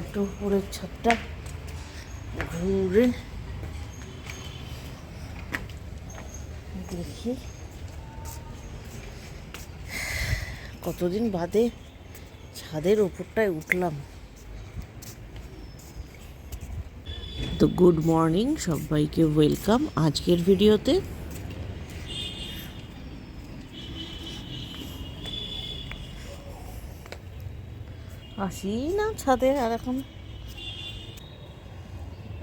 একটু উপরের ছাদটা ঘুরে দেখি কতদিন বাদে ছাদের ওপরটায় উঠলাম। তো গুড মর্নিং, সবাইকে ওয়েলকাম আজকের ভিডিওতে। আসি না ছাদে আর এখন।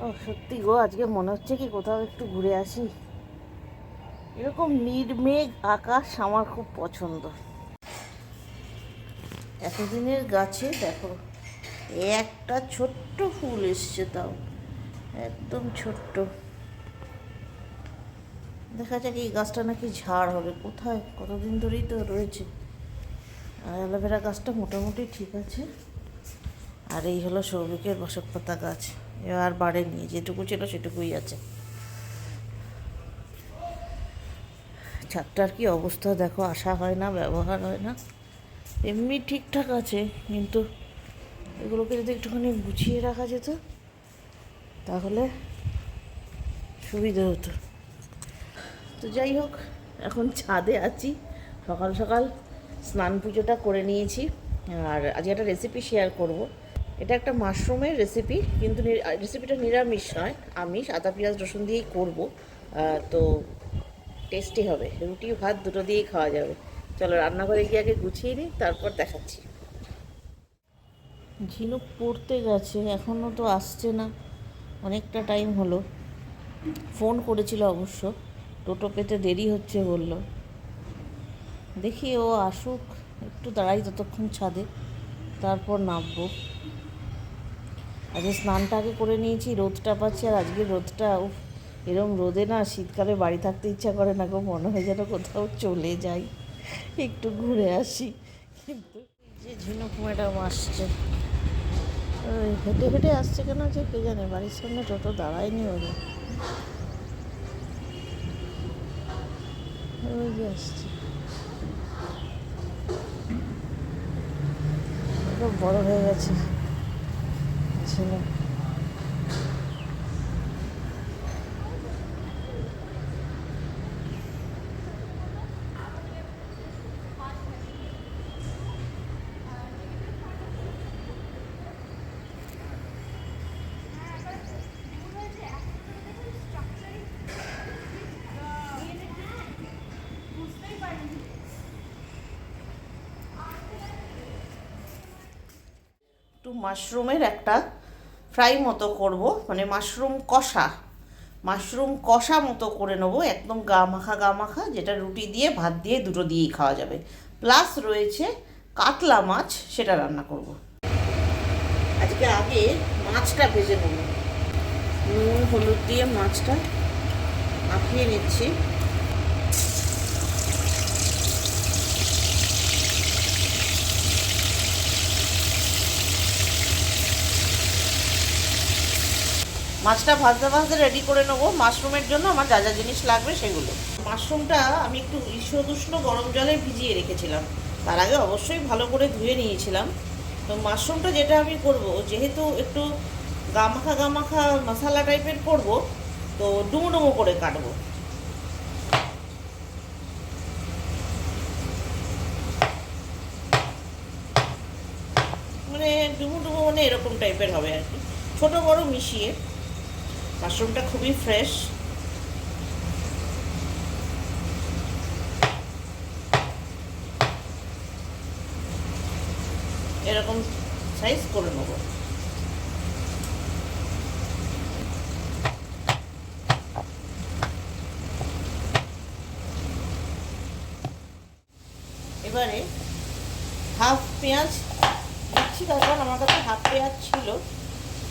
ও, সত্যি গো, আজকে মনে হচ্ছে কি কোথাও একটু ঘুরে আসি। এরকম নির্মেঘ আকাশ আমার খুব পছন্দ। এতদিনের গাছে দেখো, একটা ছোট্ট ফুল এসছে তাও, একদম ছোট্ট। দেখা যাক এই গাছটা নাকি ঝাড় হবে, কোথায়? কতদিন ধরেই তো রয়েছে। আর অ্যালোভেরা গাছটা মোটামুটি ঠিক আছে। আর এই হলো সৌভিকের বসক পাতা গাছ এবার বাড়েনি যেটুকু ছিল সেটুকুই আছে। ছাদটার কি অবস্থা দেখো, আসা হয় না, ব্যবহার হয় না। এমনি ঠিকঠাক আছে, কিন্তু এগুলোকে যদি একটুখানি গুছিয়ে রাখা যেত, তাহলে সুবিধে হতো। তো যাই হোক, এখন ছাদে আছি। সকাল সকাল স্নান পুজোটা করে নিয়েছি। আর আজকে একটা রেসিপি শেয়ার করব। এটা একটা মাশরুমের রেসিপি কিন্তু রেসিপিটা নিরামিষ নয়, আমিষ, আদা, পেঁয়াজ, রসুন দিয়েই করব। তো টেস্টি হবে, রুটি, ভাত দুটো দিয়েই খাওয়া যাবে। চলো রান্নাঘরে গিয়ে আগে গুছিয়ে নিই, তারপর দেখাচ্ছি। ঝিনুক পড়তে গেছে এখনও তো আসছে না। অনেকটা টাইম হলো। ফোন করেছিল অবশ্য, টোটো পেতে দেরি হচ্ছে বলল। দেখি ও আসুক, একটু দাঁড়াই ততক্ষণ ছাদে, তারপর নামবো। আজকে স্নানটা আগে করে নিয়েছি, রোদটা পাচ্ছি, আর আজকে রোদটা এরম রোদে না শীতকালে বাড়ি থাকতে ইচ্ছা করে না গো, মনে হয় যেন কোথাও চলে যাই, একটু ঘুরে আসি। কিন্তু যে ঝিনুক ম্যাডাম আসছে, ওই হেঁটে হেঁটে আসছে কেন যে কে জানে, বাড়ির সামনে টোটো দাঁড়ায়নি ওরা বড় হয়ে গেছে। ছেলে। একটু মাশরুমের একটা ফ্রাই মতো করব মানে মাশরুম কষা মাশরুম কষা মতো করে নেব, একদম গা মাখা গা মাখা, যেটা রুটি দিয়ে, ভাত দিয়ে, দুটো দিয়েই খাওয়া যাবে। প্লাস রয়েছে কাতলা মাছ, সেটা রান্না করব। আজকে আগে মাছটা ভেজে নেব। নুন, হলুদ দিয়ে মাছটা মাখিয়ে নিচ্ছি। মাছটা ভাজতে ভাজতে রেডি করে নেব। মাশরুমের জন্য আমার যা যা জিনিস লাগবে সেগুলো। মাশরুমটা আমি একটু ঈষদুষ্ণ গরম জলে ভিজিয়ে রেখেছিলাম। তার আগে অবশ্যই ভালো করে ধুয়ে নিয়েছিলাম। তো মাশরুমটা যেটা আমি করব, যেহেতু একটু গামাখা গামাখা মশালা টাইপের করব, তো ডুমো ডুমো করে কাটবো। মানে ডুমো ডুমো মানে এরকম টাইপের হবে আর কি। ছোটো বড়ো মিশিয়ে মাশরুমটা খুবই ফ্রেশ এরকম সাইজ করে নেব। এবারে হাফ পেঁয়াজ দিচ্ছি তারপর আমার কাছে হাফ পেঁয়াজ ছিল,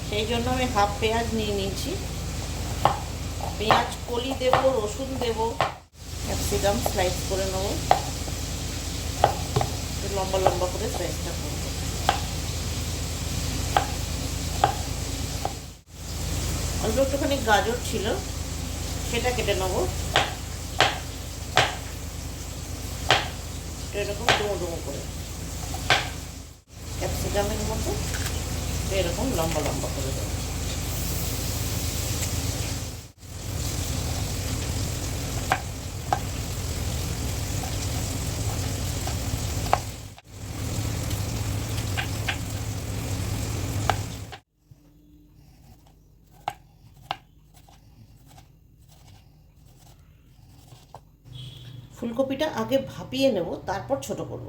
সেই জন্য আমি হাফ পেঁয়াজ নিয়ে নিয়েছি। পেঁয়াজ, কলি দেব, রসুন দেব। ক্যাপসিকাম স্লাইস করে নেব। লম্বা লম্বা করে স্লাইসটা করব। অল্প একটুখানি গাজর ছিল, সেটা কেটে নেব। এরকম ডুমো ডুমো করে। ক্যাপসিকামের মতো এরকম লম্বা লম্বা করে দেবো। ফুলকপিটা আগে ভাপিয়ে নেব তারপর ছোট করব।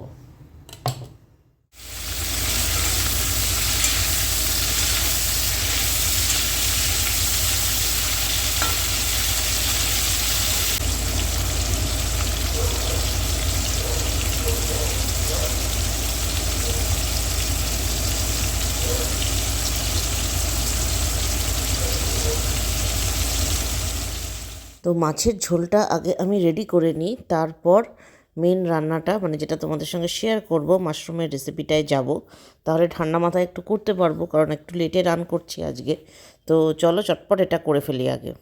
তো মাছের ঝোলটা আগে আমি রেডি করে নিই, তারপর মেন রান্নাটা মানে যেটা তোমাদের সঙ্গে শেয়ার করব মাশরুমের রেসিপিটায় যাব। তাহলে ঠান্ডা মাথায় একটু করতে পারব, কারণ একটু লেটে রান করছি আজকে। তো চলো চটপট এটা করে ফেলি আগে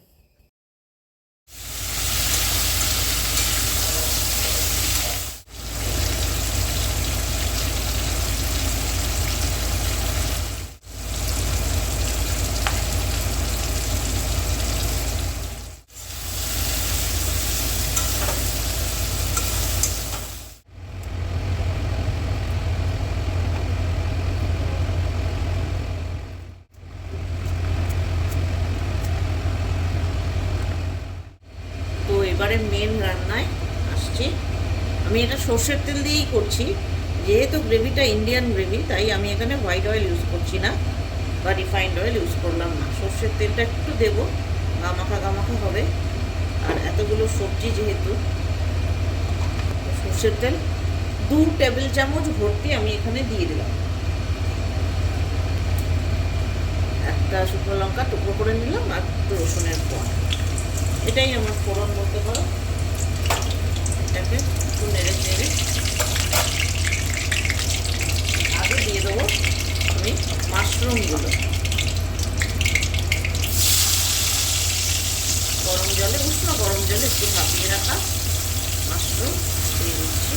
তো এবারে মেন রান্নায় আসছি আমি এটা সর্ষের তেল দিয়েই করছি। যেহেতু গ্রেভিটা ইন্ডিয়ান গ্রেভি, তাই আমি এখানে হোয়াইট অয়েল ইউজ করছি না বা রিফাইন্ড অয়েল ইউজ করলাম না। সর্ষের তেলটা একটু দেবো, গামাখা গামাখা হবে। আর এতগুলো সবজি যেহেতু, সর্ষের তেল, দু টেবিল চামচ ভর্তি আমি এখানে দিয়ে দিলাম। একটা শুকনো লঙ্কা টুকরো করে নিলাম আর একটু রসুনের কোয়া। এটাই আমার ফোড়ন বলতে পারো। এটাকে একটু নেড়ে চেড়ে আগে দিয়ে দেবো। আমি মাশরুমগুলো গরম জলে উষ্ণ গরম জলে একটু ভাপিয়ে রাখা মাশরুম দিয়ে দিচ্ছি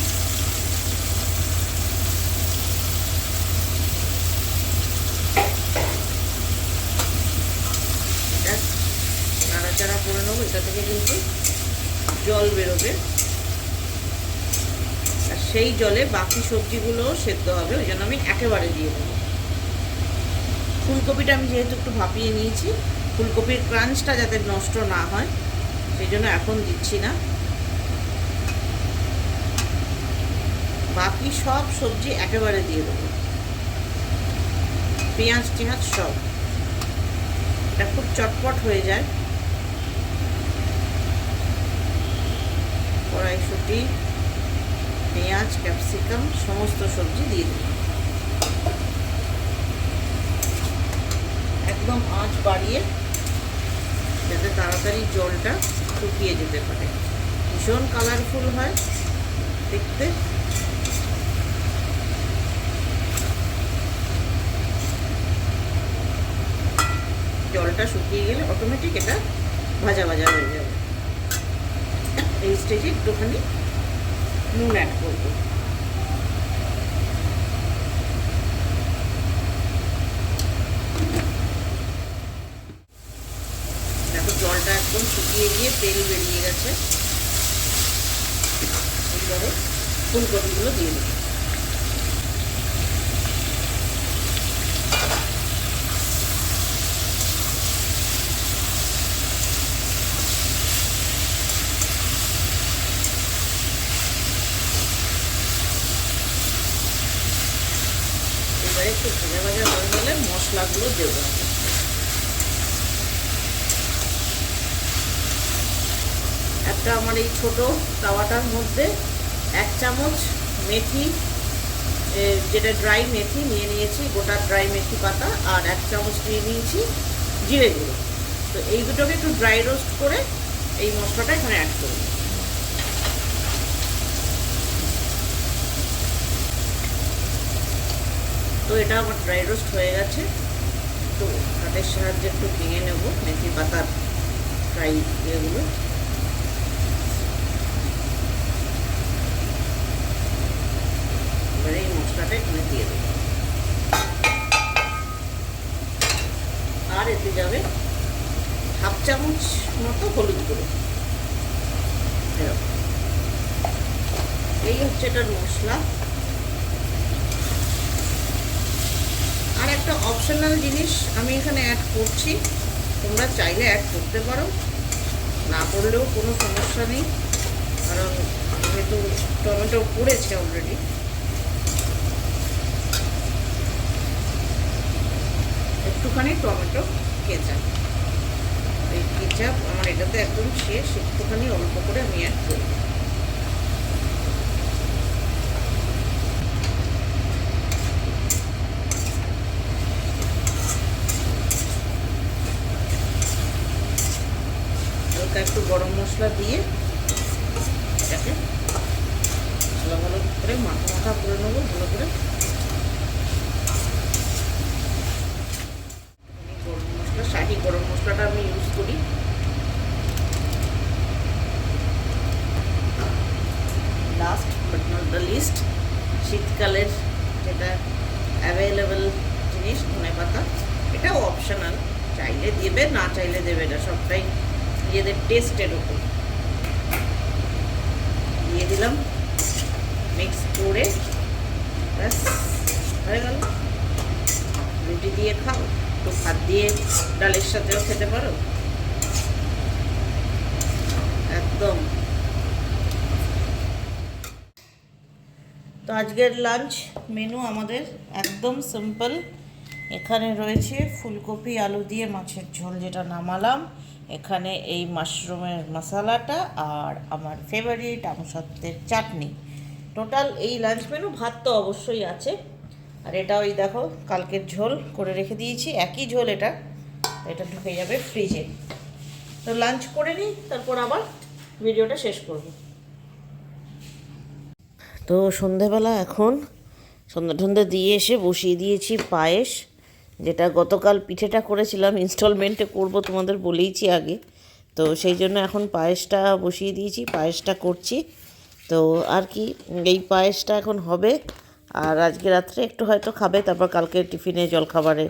এটা নাড়াচাড়া করে নেব এটা থেকে কিন্তু জল বেরোবে আর সেই জলে বাকি সবজিগুলো সেদ্ধ হবে, ওই জন্য আমি একেবারে দিয়ে দেবো। ফুলকপিটা আমি যেহেতু একটু ভাপিয়ে নিয়েছি, ফুলকপির ক্রাঞ্চটা যাতে নষ্ট না হয়, সেই জন্য এখন দিচ্ছি না। বাকি সব সবজি একেবারে দিয়ে দেবো। পেঁয়াজ টেঁয়াজ সব। এটা খুব চটপট হয়ে যায়। কড়াইশুটি। পেঁয়াজ, ক্যাপসিকাম, সমস্ত সবজি দিয়ে দিলাম। একদম আঁচ বাড়িয়ে যাতে তাড়াতাড়ি জলটা শুকিয়ে যেতে পারে। ভীষণ কালারফুল হয় দেখতে। জলটা শুকিয়ে গেলে অটোমেটিক এটা ভাজা ভাজা হয়ে যাবে। এই স্টেজে একটুখানি নুন অ্যাড করব। দেখো জলটা একদম শুকিয়ে গিয়ে তেল বেরিয়ে গেছে। এইবারে ফুলকপিগুলো দিয়ে দেবো এবারে একটু ভাজা ভাজা হয়ে গেলে মশলাগুলো দেবো একটা আমার এই ছোট তাওয়াটার মধ্যে এক চামচ মেথি যেটা ড্রাই মেথি নিয়ে নিয়েছি, গোটা ড্রাই মেথি পাতা, আর এক চামচ নিয়ে নিয়েছি জিরে গুঁড়ো। তো এই দুটোকে একটু ড্রাই রোস্ট করে এই মশলাটা এখানে অ্যাড করব। তো এটা আমার ড্রাই রোস্ট হয়ে গেছে। তো হাতের সাহায্যে একটু ভেঙে নেব মেথি পাতার ফ্রাই ইয়েগুলো এবারে এই মশলাটা এখানে দিয়ে দেবো এতে যাবে হাফ চামচ মতো হলুদ গুঁড়ো। এই হচ্ছে এটার মশলা। আর একটা অপশনাল জিনিস আমি এখানে অ্যাড করছি। তোমরা চাইলে অ্যাড করতে পারো। না করলেও কোনো সমস্যা নেই। কারণ যেহেতু টমেটো পড়েছে অলরেডি একটুখানি টমেটো এই কেচাপ আমার এটাতে একদম শেষ, একটুখানি অল্প করে আমি অ্যাড করি। একটু গরম মশলা দিয়ে এটাকে ভালো ভালো করে মাথা মাথা করে নেব, ভালো করে। গরম মশলা, শাহি গরম মশলাটা আমি ইউজ করি। Last but not the least শীতকালের যেটা অ্যাভেলেবেল জিনিস, ধনে পাতা, এটাও অপশনাল চাইলে দেবে, না চাইলে দেবে না, সবটাই নিজেদের টেস্টের উপর। দিয়ে দিলাম। মিক্স করে, ব্যাস, হয়ে গেল। রুটি দিয়ে খাও, একটু ভাত দিয়ে ডালের সাথেও খেতে পারো। একদম। তো আজকের লাঞ্চ মেনু আমাদের একদম সিম্পল এখানে রয়েছে ফুলকপি, আলু দিয়ে মাছের ঝোল যেটা নামালাম। এখানে এই মাশরুমের মশালাটা আর আমার ফেভারিট আমসত্ত্বের চাটনি। টোটাল এই লাঞ্চ মেনু ভাত তো অবশ্যই আছে। আর এটা ওই দেখো, কালকের ঝোল করে রেখে দিয়েছি। একই ঝোল এটা। এটা ঢুকে যাবে ফ্রিজে তো লাঞ্চ করে নিই, তারপর আবার ভিডিওটা শেষ করব। তো সন্ধেবেলা এখন সন্ধ্যা টন্ধে দিয়ে এসে বসিয়ে দিয়েছি পায়েস, যেটা গতকাল পিঠেটা করেছিলাম ইনস্টলমেন্টে করব তোমাদের বলেইছি আগে। তো সেই জন্য এখন পায়েসটা বসিয়ে দিয়েছি, পায়েসটা করছি। তো আর কি, এই পায়েসটা এখন হবে। আর আজকে রাত্রে একটু হয়তো খাবে, তারপর কালকে টিফিনে জলখাবারে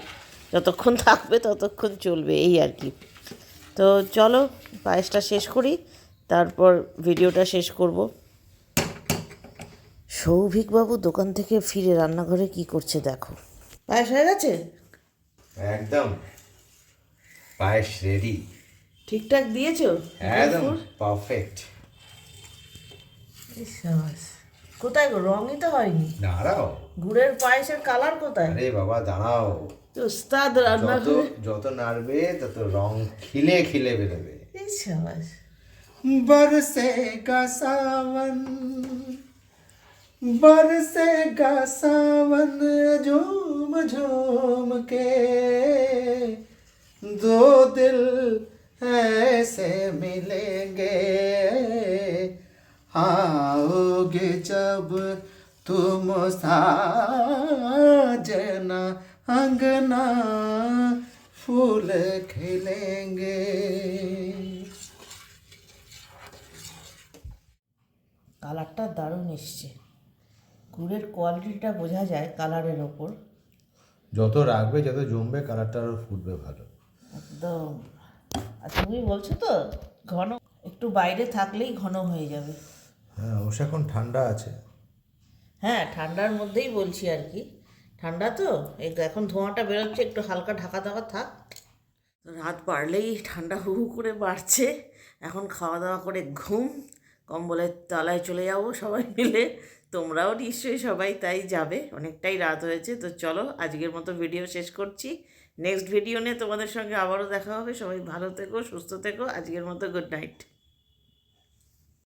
যতক্ষণ থাকবে ততক্ষণ চলবে, এই আর কি। তো চলো, পায়েসটা শেষ করি। তারপর ভিডিওটা শেষ করব। সৌভিকবাবু দোকান থেকে ফিরে রান্নাঘরে কি করছে দেখো। পায়েস হয়ে গেছে? একদম। পায়েস রেডি ঠিকঠাক দিয়েছ? একদম পারফেক্ট কোথায় গো? রঙই তো হয়নি। দাঁড়াও। গুড়ের পায়েসের কালার কোথায়? আরে বাবা দাঁড়াও। তো উস্তাদ রান্না যত যত নাড়বে তত রং খিলে খিলে বেরোবে। সাবাস। बरसेगा सावन बरसेगा सावन झूम झूम के। दो दिल ऐसे मिलेंगे, आओगे जब तुम साजना अंगना फूल खिलेंगे। কালারটা দারুণ এসছে। গুড়ের কোয়ালিটিটা বোঝা যায় কালারের ওপর। যত রাখবে যত জমবে কালারটা আরও ফুটবে ভালো। একদম। আর তুমি বলছো তো ঘন একটু বাইরে থাকলেই ঘন হয়ে যাবে। হ্যাঁ অবশ্য এখন ঠান্ডা আছে। হ্যাঁ ঠান্ডার মধ্যেই বলছি আর কি। ঠান্ডা তো? এখন ধোঁয়াটা বেরোচ্ছে একটু হালকা ঢাকা ঢাকা থাক। রাত বাড়লেই ঠান্ডা হু হু করে বাড়ছে। এখন খাওয়া দাওয়া করে ঘুম। কম্বলের তলায় চলে যাব সবাই মিলে। তোমরাও নিশ্চয়ই সবাই তাই যাবে। অনেকটাই রাত হয়েছে। তো চলো, আজকের মতো ভিডিও শেষ করছি। নেক্সট ভিডিও নিয়ে তোমাদের সঙ্গে আবারও দেখা হবে। সবাই ভালো থেকো, সুস্থ থেকো। আজকের মতো গুড নাইট